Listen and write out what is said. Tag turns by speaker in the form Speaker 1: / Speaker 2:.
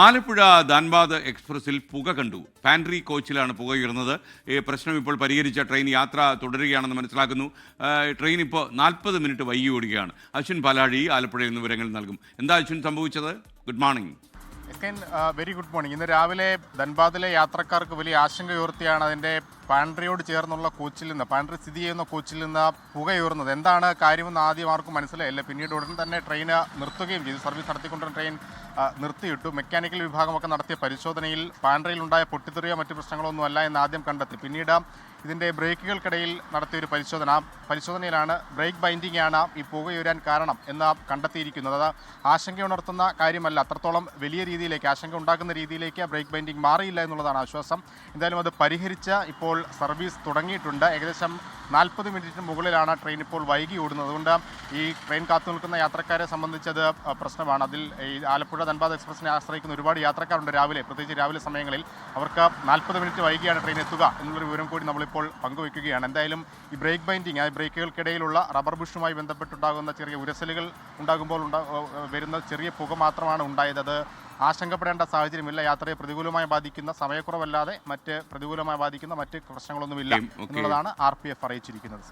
Speaker 1: ആലപ്പുഴ ധാൻബാദ് എക്സ്പ്രസിൽ പുക കണ്ടു. പാൻട്രി കോച്ചിലാണ് പുക ഉയർന്നത്. ഈ പ്രശ്നം ഇപ്പോൾ പരിഹരിച്ച ട്രെയിൻ യാത്ര തുടരുകയാണെന്ന് മനസ്സിലാക്കുന്നു. ട്രെയിൻ ഇപ്പോൾ നാൽപ്പത് മിനിറ്റ് വൈകി ഓടുകയാണ്. അശ്വിൻ പാലാഴി ആലപ്പുഴയിൽ നിന്ന് വിവരങ്ങൾ നൽകും. എന്താ അശ്വിൻ സംഭവിച്ചത്? Good morning.
Speaker 2: Very good morning. ഇന്ന് രാവിലെ ധൻബാദിലെ യാത്രക്കാർക്ക് വലിയ ആശങ്കയുയർത്തിയാണ് അതിന്റെ പാൻട്രിയോട് ചേർന്നുള്ള കോച്ചിൽ നിന്ന് പാൻട്രി സ്ഥിതി ചെയ്യുന്ന കോച്ചിൽ നിന്ന് പുകയുയർന്നത് എന്താണ് കാര്യമെന്ന് ആദ്യം ആർക്കും മനസ്സിലായില്ല. പിന്നീട് ഉടൻ തന്നെ ട്രെയിൻ നിർത്തുകയും ചെയ്തു. സർവീസ് നടത്തിക്കൊണ്ടിരുന്ന ട്രെയിൻ നിർത്തിയിട്ടു. മെക്കാനിക്കൽ വിഭാഗമൊക്കെ നടത്തിയ പരിശോധനയിൽ പാൻഡ്രയിലുണ്ടായ പൊട്ടിത്തെറിയോ മറ്റു പ്രശ്നങ്ങളൊന്നുമല്ല എന്ന് ആദ്യം കണ്ടെത്തി. പിന്നീട് ഇതിന്റെ ബ്രേക്കുകൾക്കിടയിൽ നടത്തിയ ഒരു പരിശോധന. പരിശോധനയിലാണ് ബ്രേക്ക് ബൈൻഡിംഗ് ആണ് ഈ പുകയുരാൻ കാരണം എന്ന് കണ്ടെത്തിയിരിക്കുന്നത്. അത് ആശങ്കയുണർത്തുന്ന കാര്യമല്ല. അത്രത്തോളം വലിയ രീതിയിലേക്ക് ആശങ്ക ഉണ്ടാക്കുന്ന രീതിയിലേക്ക് ബ്രേക്ക് ബൈൻഡിംഗ് മാറിയില്ല എന്നുള്ളതാണ് ആശ്വാസം. എന്തായാലും അത് പരിഹരിച്ച് ഇപ്പോൾ സർവീസ് തുടങ്ങിയിട്ടുണ്ട്. ഏകദേശം നാൽപ്പത് മിനിറ്റിന് മുകളിലാണ് ട്രെയിൻ ഇപ്പോൾ വൈകി ഓടുന്നത്. അതുകൊണ്ട് ഈ ട്രെയിൻ കാത്തു നിൽക്കുന്ന യാത്രക്കാരെ സംബന്ധിച്ചത് പ്രശ്നമാണ്. അതിൽ ഈ ആലപ്പുഴ ധൻബാദ് എക്സ്പ്രസിനെ ആശ്രയിക്കുന്ന ഒരുപാട് യാത്രക്കാരുണ്ട് രാവിലെ. പ്രത്യേകിച്ച് രാവിലെ സമയങ്ങളിൽ അവർക്ക് നാൽപ്പത് മിനിറ്റ് വൈകിയാണ് ട്രെയിൻ എത്തുക എന്നുള്ളൊരു വിവരം കൂടി നമ്മളിപ്പോൾ പങ്കുവയ്ക്കുകയാണ്. എന്തായാലും ഈ ബ്രേക്ക് ബൈൻഡിങ് ആ ബ്രേക്കുകൾക്കിടയിലുള്ള റബ്ബർ ബുഷുമായി ബന്ധപ്പെട്ടുണ്ടാകുന്ന ചെറിയ ഉരസലുകൾ ഉണ്ടാകുമ്പോൾ ഉണ്ടാ വരുന്ന ചെറിയ പുക മാത്രമാണ് ഉണ്ടായത്. അത് ആശങ്കപ്പെടേണ്ട സാഹചര്യമില്ല യാത്രയെ പ്രതികൂലമായി ബാധിക്കുന്ന സമയക്കുറവല്ലാതെ മറ്റ് പ്രതികൂലമായി ബാധിക്കുന്ന മറ്റ് പ്രശ്നങ്ങളൊന്നുമില്ല. എന്നുള്ളതാണ് ആർ പി എഫ് അറിയിച്ചിരിക്കുന്നത്